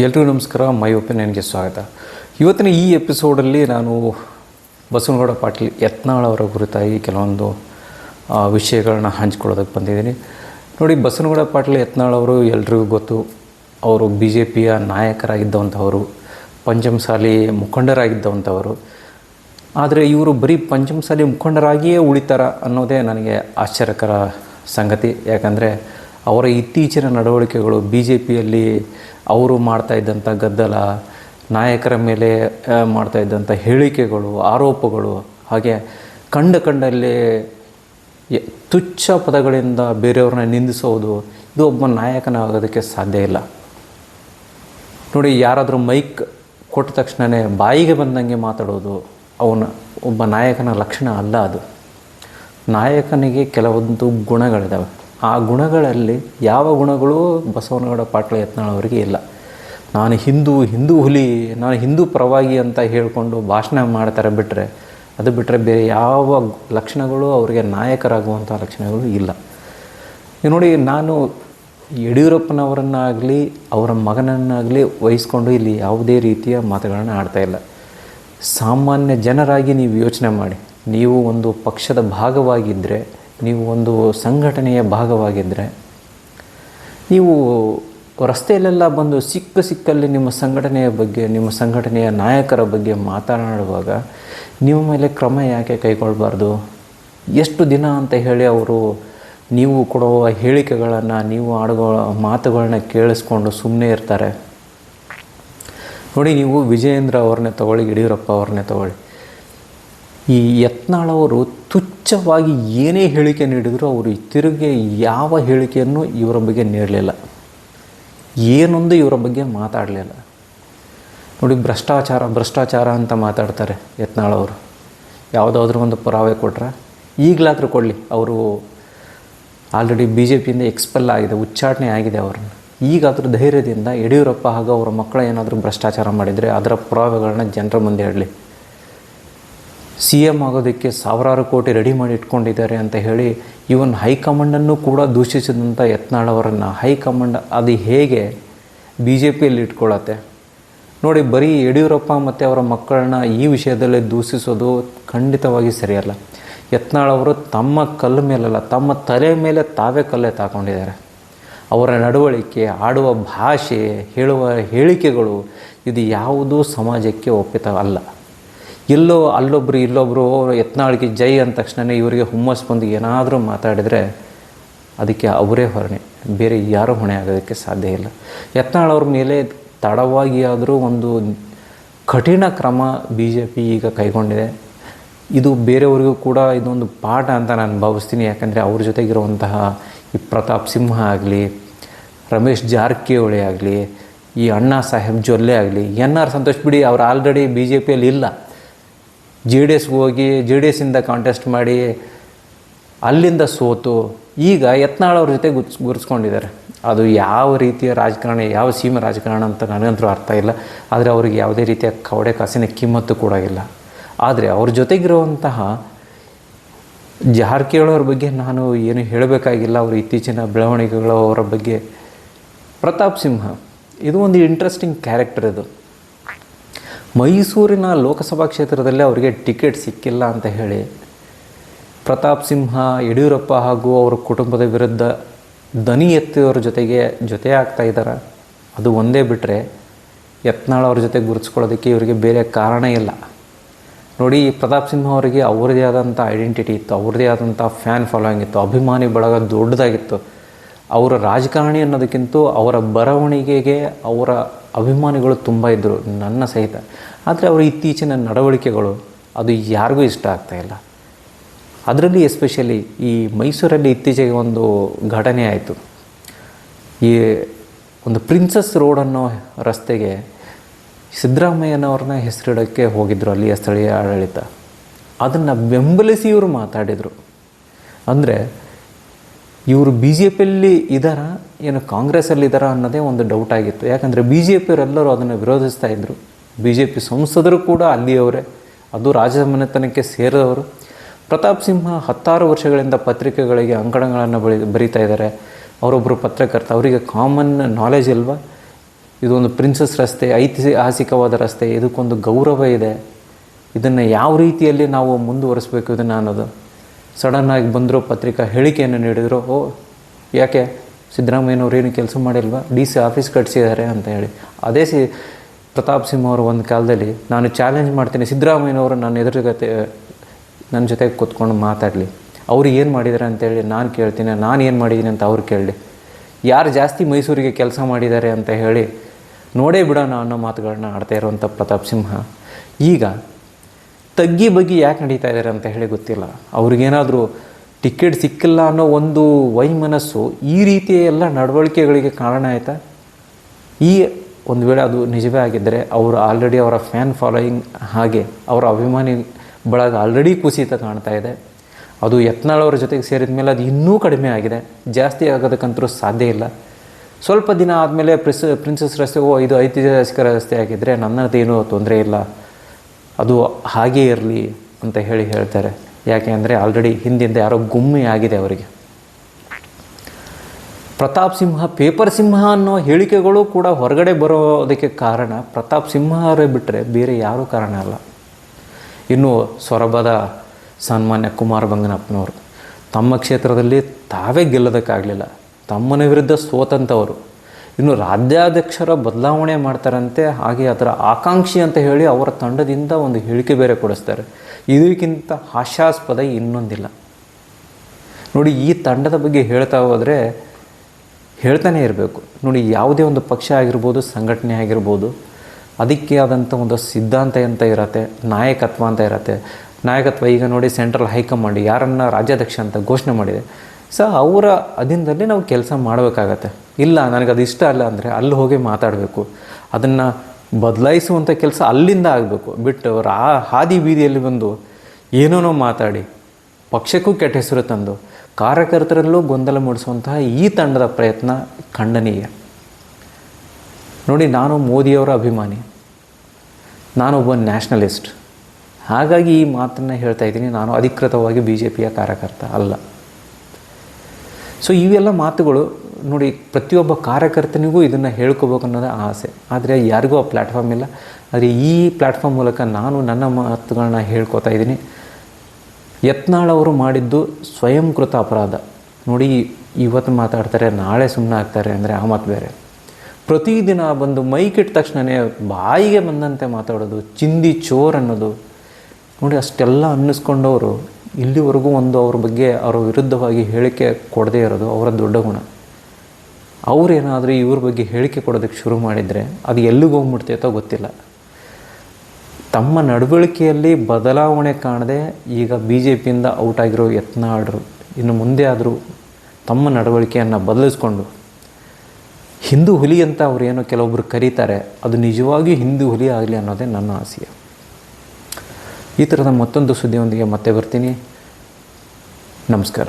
ಎಲ್ರಿಗೂ ನಮಸ್ಕಾರ. ಮೈ ಒಪಿನಿಯನ್ಗೆ ಸ್ವಾಗತ. ಇವತ್ತಿನ ಈ ಎಪಿಸೋಡಲ್ಲಿ ನಾನು ಬಸವನಗೌಡ ಪಾಟೀಲ್ ಯತ್ನಾಳ್ ಅವರ ಕುರಿತಾಗಿ ಕೆಲವೊಂದು ವಿಷಯಗಳನ್ನ ಹಂಚ್ಕೊಳ್ಳೋದಕ್ಕೆ ಬಂದಿದ್ದೀನಿ. ನೋಡಿ, ಬಸವನಗೌಡ ಪಾಟೀಲ್ ಯತ್ನಾಳ್ ಅವರು ಎಲ್ರಿಗೂ ಗೊತ್ತು. ಅವರು ಬಿ ಜೆ ಪಿಯ ನಾಯಕರಾಗಿದ್ದಂಥವರು ಪಂಚಮಸಾಲಿ ಮುಖಂಡರಾಗಿದ್ದಂಥವರು ಆದರೆ ಇವರು ಬರೀ ಪಂಚಮಸಾಲಿ ಮುಖಂಡರಾಗಿಯೇ ಉಳಿತಾರ ಅನ್ನೋದೇ ನನಗೆ ಆಶ್ಚರ್ಯಕರ ಸಂಗತಿ. ಯಾಕಂದರೆ ಅವರ ಇತ್ತೀಚಿನ ನಡವಳಿಕೆಗಳು ಬಿ ಜೆ ಪಿಯಲ್ಲಿ ಅವರು ಮಾಡ್ತಾ ಇದ್ದಂಥ ಗದ್ದಲ, ನಾಯಕರ ಮೇಲೆ ಮಾಡ್ತಾ ಇದ್ದಂಥ ಹೇಳಿಕೆಗಳು, ಆರೋಪಗಳು, ಹಾಗೆ ಕಂಡ ಕಂಡಲ್ಲಿ ತುಚ್ಛ ಪದಗಳಿಂದ ಬೇರೆಯವ್ರನ್ನ ನಿಂದಿಸೋದು, ಇದು ಒಬ್ಬ ನಾಯಕನಾಗೋದಕ್ಕೆ ಸಾಧ್ಯ ಇಲ್ಲ. ನೋಡಿ, ಯಾರಾದರೂ ಮೈಕ್ ಕೊಟ್ಟ ತಕ್ಷಣವೇ ಬಾಯಿಗೆ ಬಂದಂಗೆ ಮಾತಾಡೋದು ಅವನ, ಒಬ್ಬ ನಾಯಕನ ಲಕ್ಷಣ ಅಲ್ಲ ಅದು. ನಾಯಕನಿಗೆ ಕೆಲವೊಂದು ಗುಣಗಳಿದ್ದಾವೆ ಆ ಗುಣಗಳಲ್ಲಿ ಯಾವ ಗುಣಗಳು ಬಸವನಗೌಡ ಪಾಟ್ಲ ಯತ್ನಾಳವರಿಗೆ ಇಲ್ಲ. ನಾನು ಹಿಂದೂ ಹಿಂದೂ ಹುಲಿ, ನಾನು ಹಿಂದೂ ಪರವಾಗಿ ಅಂತ ಹೇಳಿಕೊಂಡು ಭಾಷಣ ಮಾಡ್ತಾರೆ ಬಿಟ್ಟರೆ ಅದು ಬಿಟ್ಟರೆ ಬೇರೆ ಯಾವ ಲಕ್ಷಣಗಳು ಅವರಿಗೆ ನಾಯಕರಾಗುವಂಥ ಲಕ್ಷಣಗಳು ಇಲ್ಲ. ನೋಡಿ, ನಾನು ಯಡಿಯೂರಪ್ಪನವರನ್ನಾಗಲಿ, ಅವರ ಮಗನನ್ನಾಗಲಿ ವಹಿಸ್ಕೊಂಡು ಇಲ್ಲಿ ಯಾವುದೇ ರೀತಿಯ ಮಾತುಗಳನ್ನು ಆಡ್ತಾಯಿಲ್ಲ ಸಾಮಾನ್ಯ ಜನರಾಗಿ ನೀವು ಯೋಚನೆ ಮಾಡಿ. ನೀವು ಒಂದು ಪಕ್ಷದ ಭಾಗವಾಗಿದ್ದರೆ ನೀವು ಒಂದು ಸಂಘಟನೆಯ ಭಾಗವಾಗಿದ್ದರೆ ನೀವು ರಸ್ತೆಯಲ್ಲೆಲ್ಲ ಬಂದು ಸಿಕ್ಕ ಸಿಕ್ಕಲ್ಲಿ ನಿಮ್ಮ ಸಂಘಟನೆಯ ಬಗ್ಗೆ, ನಿಮ್ಮ ಸಂಘಟನೆಯ ನಾಯಕರ ಬಗ್ಗೆ ಮಾತನಾಡುವಾಗ ನಿಮ್ಮ ಮೇಲೆ ಕ್ರಮ ಯಾಕೆ ಕೈಗೊಳ್ಳಬಾರ್ದು? ಎಷ್ಟು ದಿನ ಅಂತ ಹೇಳಿ ಅವರು ನೀವು ಕೊಡುವ ಹೇಳಿಕೆಗಳನ್ನು, ನೀವು ಆಡುವ ಮಾತುಗಳನ್ನ ಕೇಳಿಸ್ಕೊಂಡು ಸುಮ್ಮನೆ ಇರ್ತಾರೆ. ನೋಡಿ, ನೀವು ವಿಜಯೇಂದ್ರ ಅವ್ರನ್ನೇ ತಗೊಳ್ಳಿ, ಯಡಿಯೂರಪ್ಪ ಅವ್ರನ್ನೇ ತಗೊಳ್ಳಿ. ಈ ಯತ್ನಾಳವರು ತುಚ್ಛವಾಗಿ ಏನೇ ಹೇಳಿಕೆ ನೀಡಿದರೂ ಅವರು ತಿರುಗಿ ಯಾವ ಹೇಳಿಕೆಯನ್ನು ಇವರ ಬಗ್ಗೆ ನೀಡಲಿಲ್ಲ. ಏನೊಂದು ಇವರ ಬಗ್ಗೆ ಮಾತಾಡಲಿಲ್ಲ. ನೋಡಿ, ಭ್ರಷ್ಟಾಚಾರ ಭ್ರಷ್ಟಾಚಾರ ಅಂತ ಮಾತಾಡ್ತಾರೆ ಯತ್ನಾಳವರು. ಯಾವುದಾದ್ರೂ ಒಂದು ಪುರಾವೆ ಕೊಟ್ರೆ ಈಗಲಾದರೂ ಕೊಡಲಿ, ಅವರು ಆಲ್ರೆಡಿ ಬಿ ಜೆ ಪಿಯಿಂದ ಎಕ್ಸ್ಪೆಲ್ ಆಗಿದೆ, ಉಚ್ಚಾಟನೆ ಆಗಿದೆ ಅವ್ರನ್ನ. ಈಗಾದರೂ ಧೈರ್ಯದಿಂದ ಯಡಿಯೂರಪ್ಪ ಹಾಗೂ ಅವರ ಮಕ್ಕಳ ಏನಾದರೂ ಭ್ರಷ್ಟಾಚಾರ ಮಾಡಿದರೆ ಅದರ ಪುರಾವೆಗಳನ್ನ ಜನರ ಮುಂದೆ ಇಡಲಿ. ಸಿ ಎಂ ಆಗೋದಕ್ಕೆ ಸಾವಿರಾರು ಕೋಟಿ ರೆಡಿ ಮಾಡಿ ಇಟ್ಕೊಂಡಿದ್ದಾರೆ ಅಂತ ಹೇಳಿ ಇವನ್ ಹೈಕಮಾಂಡನ್ನು ಕೂಡ ದೂಷಿಸಿದಂಥ ಯತ್ನಾಳ್ ಅವರನ್ನು ಹೈಕಮಾಂಡ್ ಅದು ಹೇಗೆ ಬಿ ಜೆ ಪಿಯಲ್ಲಿ ಇಟ್ಕೊಳ್ಳತ್ತೆ? ನೋಡಿ, ಬರೀ ಯಡಿಯೂರಪ್ಪ ಮತ್ತು ಅವರ ಮಕ್ಕಳನ್ನ ಈ ವಿಷಯದಲ್ಲಿ ದೂಷಿಸೋದು ಖಂಡಿತವಾಗಿ ಸರಿಯಲ್ಲ. ಯತ್ನಾಳ್ ಅವರು ತಮ್ಮ ಕಲ್ಲು ಮೇಲಲ್ಲ, ತಮ್ಮ ತಲೆ ಮೇಲೆ ತಾವೇ ಕಲ್ಲೇ ತಾಕೊಂಡಿದ್ದಾರೆ ಅವರ ನಡವಳಿಕೆ, ಆಡುವ ಭಾಷೆ, ಹೇಳುವ ಹೇಳಿಕೆಗಳು ಇದು ಯಾವುದೂ ಸಮಾಜಕ್ಕೆ ಒಪ್ಪಿತ ಅಲ್ಲ. ಎಲ್ಲೋ ಅಲ್ಲೊಬ್ಬರು ಇಲ್ಲೊಬ್ಬರು ಯತ್ನಾಳಿಗೆ ಜೈ ಅಂದ ತಕ್ಷಣವೇ ಇವರಿಗೆ ಹುಮ್ಮಸ್ ಬಂದು ಏನಾದರೂ ಮಾತಾಡಿದರೆ ಅದಕ್ಕೆ ಅವರೇ ಹೊರಣೆ. ಬೇರೆ ಯಾರೂ ಹೊಣೆ ಆಗೋದಕ್ಕೆ ಸಾಧ್ಯ ಇಲ್ಲ. ಯತ್ನಾಳ್ ಅವ್ರ ಮೇಲೆ ತಡವಾಗಿ ಆದರೂ ಒಂದು ಕಠಿಣ ಕ್ರಮ ಬಿ ಜೆ ಪಿ ಈಗ ಕೈಗೊಂಡಿದೆ. ಇದು ಬೇರೆಯವರಿಗೂ ಕೂಡ ಇದೊಂದು ಪಾಠ ಅಂತ ನಾನು ಭಾವಿಸ್ತೀನಿ. ಯಾಕಂದರೆ ಅವ್ರ ಜೊತೆಗಿರುವಂತಹ ಈ ಪ್ರತಾಪ್ ಸಿಂಹ ಆಗಲಿ, ರಮೇಶ್ ಜಾರಕಿಹೊಳಿ ಆಗಲಿ, ಈ ಅಣ್ಣಾ ಸಾಹೇಬ್ ಜೊಲ್ಲೆ ಆಗಲಿ, ಎನ್ ಆರ್ ಸಂತೋಷ್ ಬಿಡಿ ಅವ್ರು ಆಲ್ರೆಡಿ ಬಿ ಜೆ ಪಿಯಲ್ಲಿ ಇಲ್ಲ. ಜೆ ಡಿ ಎಸ್ಗೆ ಹೋಗಿ ಜೆ ಡಿ ಎಸ್ಸಿಂದ ಕಾಂಟೆಸ್ಟ್ ಮಾಡಿ ಅಲ್ಲಿಂದ ಸೋತು ಈಗ ಯತ್ನಾಳ್ ಅವ್ರ ಜೊತೆ ಗುರ್ಸ್, ಗುರ್ಸ್ಕೊಂಡಿದ್ದಾರೆ. ಅದು ಯಾವ ರೀತಿಯ ರಾಜಕಾರಣ, ಯಾವ ಸೀಮೆ ರಾಜಕಾರಣ ಅಂತ ನನಗಂತೂ ಅರ್ಥ ಇಲ್ಲ. ಆದರೆ ಅವ್ರಿಗೆ ಯಾವುದೇ ರೀತಿಯ ಕವಡೆ ಕಾಸಿನ ಕಿಮ್ಮತ್ತು ಕೂಡ ಇಲ್ಲ. ಆದರೆ ಅವ್ರ ಜೊತೆಗಿರುವಂತಹ ಜಾರಕಿಹೊಳಿ ಬಗ್ಗೆ ನಾನು ಏನು ಹೇಳಬೇಕಾಗಿಲ್ಲ. ಅವ್ರ ಇತ್ತೀಚಿನ ಬೆಳವಣಿಗೆಗಳು ಅವರ ಬಗ್ಗೆ ಪ್ರತಾಪ್ ಸಿಂಹ. ಇದು ಒಂದು ಇಂಟ್ರೆಸ್ಟಿಂಗ್ ಕ್ಯಾರೆಕ್ಟರ್ ಇದು. ಮೈಸೂರಿನ ಲೋಕಸಭಾ ಕ್ಷೇತ್ರದಲ್ಲಿ ಅವರಿಗೆ ಟಿಕೆಟ್ ಸಿಕ್ಕಿಲ್ಲ ಅಂತ ಹೇಳಿ ಪ್ರತಾಪ್ ಸಿಂಹ, ಯಡಿಯೂರಪ್ಪ ಹಾಗೂ ಅವರ ಕುಟುಂಬದ ವಿರುದ್ಧ ದನಿ ಎತ್ತಿಯವರ ಜೊತೆಗೆ ಜೊತೆ ಆಗ್ತಾ ಇದ್ದಾರೆ ಅದು ಒಂದೇ ಬಿಟ್ಟರೆ ಯತ್ನಾಳ್ ಅವ್ರ ಜೊತೆ ಗುರುತಿಸ್ಕೊಳ್ಳೋದಕ್ಕೆ ಇವರಿಗೆ ಬೇರೆ ಕಾರಣ ಇಲ್ಲ. ನೋಡಿ, ಪ್ರತಾಪ್ ಸಿಂಹ ಅವರಿಗೆ ಅವ್ರದ್ದೇ ಆದಂಥ ಐಡೆಂಟಿಟಿ ಇತ್ತು, ಅವ್ರದ್ದೇ ಆದಂಥ ಫ್ಯಾನ್ ಫಾಲೋಯಿಂಗ್ ಇತ್ತು, ಅಭಿಮಾನಿ ಬಳಗ ದೊಡ್ಡದಾಗಿತ್ತು. ಅವರ ರಾಜಕಾರಣಿ ಅನ್ನೋದಕ್ಕಿಂತ ಅವರ ಬರವಣಿಗೆಗೆ ಅವರ ಅಭಿಮಾನಿಗಳು ತುಂಬ ಇದ್ದರು ನನ್ನ ಸಹಿತ. ಆದರೆ ಅವರ ಇತ್ತೀಚಿನ ನಡವಳಿಕೆಗಳು ಅದು ಯಾರಿಗೂ ಇಷ್ಟ ಆಗ್ತಾ ಇಲ್ಲ. ಅದರಲ್ಲಿ ಎಸ್ಪೆಷಲಿ ಈ ಮೈಸೂರಲ್ಲಿ ಇತ್ತೀಚೆಗೆ ಒಂದು ಘಟನೆ ಆಯಿತು. ಈ ಒಂದು ಪ್ರಿನ್ಸಸ್ ರೋಡ್ ಅನ್ನೋ ರಸ್ತೆಗೆ ಸಿದ್ದರಾಮಯ್ಯನವ್ರನ್ನ ಹೆಸರಿಡೋಕ್ಕೆ ಹೋಗಿದ್ದರು ಅಲ್ಲಿಯ ಸ್ಥಳೀಯ ಆಡಳಿತ. ಅದನ್ನು ಬೆಂಬಲಿಸಿ ಇವರು ಮಾತಾಡಿದರು. ಅಂದರೆ ಇವರು ಬಿ ಜೆ ಪಿಯಲ್ಲಿ ಇದ್ದಾರಾ ಏನು ಕಾಂಗ್ರೆಸ್ಸಲ್ಲಿ ಇದ್ದಾರಾ ಅನ್ನೋದೇ ಒಂದು ಡೌಟ್ ಆಗಿತ್ತು. ಯಾಕಂದರೆ ಬಿ ಜೆ ಪಿಯವರೆಲ್ಲರೂ ಅದನ್ನು ವಿರೋಧಿಸ್ತಾ ಇದ್ದರು ಬಿ ಜೆ ಪಿ ಸಂಸದರು ಕೂಡ ಅಲ್ಲಿಯವರೇ. ಅದು ರಾಜಮನೆತನಕ್ಕೆ ಸೇರಿದವರು. ಪ್ರತಾಪ್ ಸಿಂಹ ಹತ್ತಾರು ವರ್ಷಗಳಿಂದ ಪತ್ರಿಕೆಗಳಿಗೆ ಅಂಕಣಗಳನ್ನು ಬಳಿ ಬರೀತಾ ಇದ್ದಾರೆ ಅವರೊಬ್ಬರು ಪತ್ರಕರ್ತ. ಅವರಿಗೆ ಕಾಮನ್ ನಾಲೆಜ್ ಇಲ್ವಾ ಇದೊಂದು ಪ್ರಿನ್ಸಸ್ ರಸ್ತೆ, ಐತಿಹಾಸಿಕವಾದ ರಸ್ತೆ, ಇದಕ್ಕೊಂದು ಗೌರವ ಇದೆ. ಇದನ್ನು ಯಾವ ರೀತಿಯಲ್ಲಿ ನಾವು ಮುಂದುವರಿಸ್ಬೇಕು ಇದನ್ನು ಅನ್ನೋದು? ಸಡನ್ನಾಗಿ ಬಂದರು ಪತ್ರಿಕಾ ಹೇಳಿಕೆಯನ್ನು ನೀಡಿದರು, ಓ, ಯಾಕೆ ಸಿದ್ದರಾಮಯ್ಯನವ್ರು ಏನು ಕೆಲಸ ಮಾಡಿಲ್ವಾ? ಡಿ ಸಿ ಆಫೀಸ್ ಕಟ್ಸಿದ್ದಾರೆ ಅಂತ ಹೇಳಿ. ಅದೇ ಸಿ ಪ್ರತಾಪ್ ಸಿಂಹ ಅವರು ಒಂದು ಕಾಲದಲ್ಲಿ, ನಾನು ಚಾಲೆಂಜ್ ಮಾಡ್ತೀನಿ, ಸಿದ್ದರಾಮಯ್ಯನವರು ನನ್ನ ಎದುರುಗತೆ, ನನ್ನ ಜೊತೆಗೆ ಕೂತ್ಕೊಂಡು ಮಾತಾಡಲಿ. ಅವ್ರು ಏನು ಮಾಡಿದ್ದಾರೆ ಅಂತೇಳಿ ನಾನು ಕೇಳ್ತೀನಿ, ನಾನು ಏನು ಮಾಡಿದ್ದೀನಿ ಅಂತ ಅವ್ರು ಕೇಳಲಿ. ಯಾರು ಜಾಸ್ತಿ ಮೈಸೂರಿಗೆ ಕೆಲಸ ಮಾಡಿದ್ದಾರೆ ಅಂತ ಹೇಳಿ, ನೋಡೇ ಬಿಡೋಣ ಅನ್ನೋ ಮಾತುಗಳನ್ನ ಆಡ್ತಾ ಇರುವಂಥ ಪ್ರತಾಪ್ ಸಿಂಹ. ಈಗ ತಗ್ಗಿ ಬಗ್ಗೆ ಯಾಕೆ ನಡೀತಾ ಇದ್ದಾರೆ ಅಂತ ಹೇಳಿ ಗೊತ್ತಿಲ್ಲ. ಅವ್ರಿಗೇನಾದರೂ ಟಿಕೆಟ್ ಸಿಕ್ಕಿಲ್ಲ ಅನ್ನೋ ಒಂದು ವೈಮನಸ್ಸು ಈ ರೀತಿಯ ಎಲ್ಲ ನಡವಳಿಕೆಗಳಿಗೆ ಕಾರಣ ಆಯಿತಾ? ಈ ಒಂದು ವೇಳೆ ಅದು ನಿಜವೇ ಆಗಿದ್ದರೆ ಅವರು ಆಲ್ರೆಡಿ ಅವರ ಫ್ಯಾನ್ ಫಾಲೋಯಿಂಗ್ ಹಾಗೆ ಅವರ ಅಭಿಮಾನಿ ಬಳಗ ಆಲ್ರೆಡಿ ಕುಸಿತ ಕಾಣ್ತಾ ಇದೆ. ಅದು ಯತ್ನಾಳ್ ಅವರ ಜೊತೆಗೆ ಸೇರಿದ ಮೇಲೆ ಅದು ಇನ್ನೂ ಕಡಿಮೆ ಆಗಿದೆ. ಜಾಸ್ತಿ ಆಗೋದಕ್ಕಂತರೂ ಸಾಧ್ಯ ಇಲ್ಲ. ಸ್ವಲ್ಪ ದಿನ ಆದಮೇಲೆ ಪ್ರಿಸ್ ಪ್ರಿನ್ಸಸ್ ರಸ್ತೆ ಓ ಇದು ಐತಿಹಾಸಿಕ ರಸ್ತೆ ಆಗಿದ್ದರೆ ನನ್ನದೇನೂ ತೊಂದರೆ ಇಲ್ಲ. ಅದು ಹಾಗೇ ಇರಲಿ ಅಂತ ಹೇಳಿ ಹೇಳ್ತಾರೆ. ಯಾಕೆ ಅಂದರೆ ಆಲ್ರೆಡಿ ಹಿಂದಿಂದ ಯಾರೋ ಗುಮ್ಮಿ ಆಗಿದೆ ಅವರಿಗೆ. ಪ್ರತಾಪ್ ಸಿಂಹ, ಪೇಪರ್ ಸಿಂಹ ಅನ್ನೋ ಹೇಳಿಕೆಗಳು ಕೂಡ ಹೊರಗಡೆ ಬರೋದಕ್ಕೆ ಕಾರಣ ಪ್ರತಾಪ್ ಸಿಂಹ ಅವರೇ ಬಿಟ್ಟರೆ ಬೇರೆ ಯಾರೂ ಕಾರಣ ಅಲ್ಲ. ಇನ್ನು ಸೊರಬದ ಸನ್ಮಾನ್ಯ ಕುಮಾರ್ ಬಂಗನಪ್ಪನವರು, ತಮ್ಮ ಕ್ಷೇತ್ರದಲ್ಲಿ ತಾವೇ ಗೆಲ್ಲೋದಕ್ಕಾಗಲಿಲ್ಲ. ತಮ್ಮನ ವಿರುದ್ಧ ಸೋತಂಥವರು ಇನ್ನು ರಾಜ್ಯಾಧ್ಯಕ್ಷರ ಬದಲಾವಣೆ ಮಾಡ್ತಾರಂತೆ, ಹಾಗೆ ಅದರ ಆಕಾಂಕ್ಷಿ ಅಂತ ಹೇಳಿ ಅವರ ತಂಡದಿಂದ ಒಂದು ಹೇಳಿಕೆ ಬೇರೆ ಕೊಡಿಸ್ತಾರೆ. ಇದಕ್ಕಿಂತ ಹಾಸ್ಯಾಸ್ಪದ ಇನ್ನೊಂದಿಲ್ಲ. ನೋಡಿ, ಈ ತಂಡದ ಬಗ್ಗೆ ಹೇಳ್ತಾ ಹೋದರೆ ಹೇಳ್ತಾನೆ ಇರಬೇಕು. ನೋಡಿ, ಯಾವುದೇ ಒಂದು ಪಕ್ಷ ಆಗಿರ್ಬೋದು, ಸಂಘಟನೆ ಆಗಿರ್ಬೋದು, ಅದಕ್ಕೆ ಆದಂಥ ಒಂದು ಸಿದ್ಧಾಂತ ಅಂತ ಇರತ್ತೆ, ನಾಯಕತ್ವ ಅಂತ ಇರತ್ತೆ. ನಾಯಕತ್ವ ಈಗ ನೋಡಿ ಸೆಂಟ್ರಲ್ ಹೈಕಮಾಂಡ್, ಯಾರನ್ನ ರಾಜ್ಯಾಧ್ಯಕ್ಷ ಅಂತ ಘೋಷಣೆ ಮಾಡಿದೆ. ಸೊ ಅವರ ಅಧೀನದಲ್ಲಿ ನಾವು ಕೆಲಸ ಮಾಡಬೇಕಾಗತ್ತೆ. ಇಲ್ಲ ನನಗೆ ಅದು ಇಷ್ಟ ಅಲ್ಲ ಅಂದರೆ ಅಲ್ಲಿ ಹೋಗಿ ಮಾತಾಡಬೇಕು. ಅದನ್ನು ಬದಲಾಯಿಸುವಂಥ ಕೆಲಸ ಅಲ್ಲಿಂದ ಆಗಬೇಕು. ಬಿಟ್ಟು ಅವರು ಆ ಹಾದಿ ಬೀದಿಯಲ್ಲಿ ಬಂದು ಏನೇನೋ ಮಾತಾಡಿ, ಪಕ್ಷಕ್ಕೂ ಕೆಟ್ಟ ಹೆಸರು ತಂದು, ಕಾರ್ಯಕರ್ತರಲ್ಲೂ ಗೊಂದಲ ಮೂಡಿಸುವಂತಹ ಈ ತಂಡದ ಪ್ರಯತ್ನ ಖಂಡನೀಯ. ನೋಡಿ, ನಾನು ಮೋದಿಯವರ ಅಭಿಮಾನಿ. ನಾನೊಬ್ಬ ನ್ಯಾಷನಲಿಸ್ಟ್. ಹಾಗಾಗಿ ಈ ಮಾತನ್ನು ಹೇಳ್ತಾ ಇದ್ದೀನಿ. ನಾನು ಅಧಿಕೃತವಾಗಿ ಬಿ ಜೆ ಪಿಯ ಕಾರ್ಯಕರ್ತ ಅಲ್ಲ. ಸೊ ಇವೆಲ್ಲ ಮಾತುಗಳು ನೋಡಿ, ಪ್ರತಿಯೊಬ್ಬ ಕಾರ್ಯಕರ್ತನಿಗೂ ಇದನ್ನು ಹೇಳ್ಕೋಬೇಕು ಅನ್ನೋದು ಆಸೆ. ಆದರೆ ಯಾರಿಗೂ ಆ ಪ್ಲ್ಯಾಟ್ಫಾರ್ಮ್ ಇಲ್ಲ. ಆದರೆ ಈ ಪ್ಲ್ಯಾಟ್ಫಾರ್ಮ್ ಮೂಲಕ ನಾನು ನನ್ನ ಮಾತುಗಳನ್ನ ಹೇಳ್ಕೊತಾ ಇದ್ದೀನಿ. ಯತ್ನಾಳ್ ಅವರು ಮಾಡಿದ್ದು ಸ್ವಯಂಕೃತ ಅಪರಾಧ. ನೋಡಿ, ಇವತ್ತು ಮಾತಾಡ್ತಾರೆ, ನಾಳೆ ಸುಮ್ಮನೆ ಆಗ್ತಾರೆ ಅಂದರೆ ಆ ಮಾತು ಬೇರೆ. ಪ್ರತಿದಿನ ಬಂದು ಮೈಕ್ ಇಟ್ಟ ತಕ್ಷಣವೇ ಬಾಯಿಗೆ ಬಂದಂತೆ ಮಾತಾಡೋದು, ಚಿಂದಿ ಚೋರ್ ಅನ್ನೋದು. ನೋಡಿ, ಅಷ್ಟೆಲ್ಲ ಅನ್ನಿಸ್ಕೊಂಡವರು ಇಲ್ಲಿವರೆಗೂ ಒಂದು ಅವ್ರ ಬಗ್ಗೆ ಅವರ ವಿರುದ್ಧವಾಗಿ ಹೇಳಿಕೆ ಕೊಡದೇ ಇರೋದು ಅವರ ದೊಡ್ಡ ಗುಣ. ಅವರೇನಾದರೂ ಇವ್ರ ಬಗ್ಗೆ ಹೇಳಿಕೆ ಕೊಡೋದಕ್ಕೆ ಶುರು ಮಾಡಿದರೆ ಅದು ಎಲ್ಲಿಗೆ ಹೋಗ್ಬಿಡ್ತೈತೋ ಗೊತ್ತಿಲ್ಲ. ತಮ್ಮ ನಡವಳಿಕೆಯಲ್ಲಿ ಬದಲಾವಣೆ ಕಾಣದೆ ಈಗ ಬಿ ಜೆ ಪಿಯಿಂದ ಔಟ್ ಆಗಿರೋ ಯತ್ನಾಳರು ಇನ್ನು ಮುಂದೆ ಆದರೂ ತಮ್ಮ ನಡವಳಿಕೆಯನ್ನು ಬದಲಿಸ್ಕೊಂಡು ಹಿಂದೂ ಹುಲಿ ಅಂತ ಅವರೇನೋ ಕೆಲವೊಬ್ಬರು ಕರೀತಾರೆ, ಅದು ನಿಜವಾಗಿಯೂ ಹಿಂದೂ ಹುಲಿ ಆಗಲಿ ಅನ್ನೋದೇ ನನ್ನ ಆಸೆ. ಈ ಥರದ ಮತ್ತೊಂದು ಸುದ್ದಿಯೊಂದಿಗೆ ಮತ್ತೆ ಬರ್ತೀನಿ. ನಮಸ್ಕಾರ.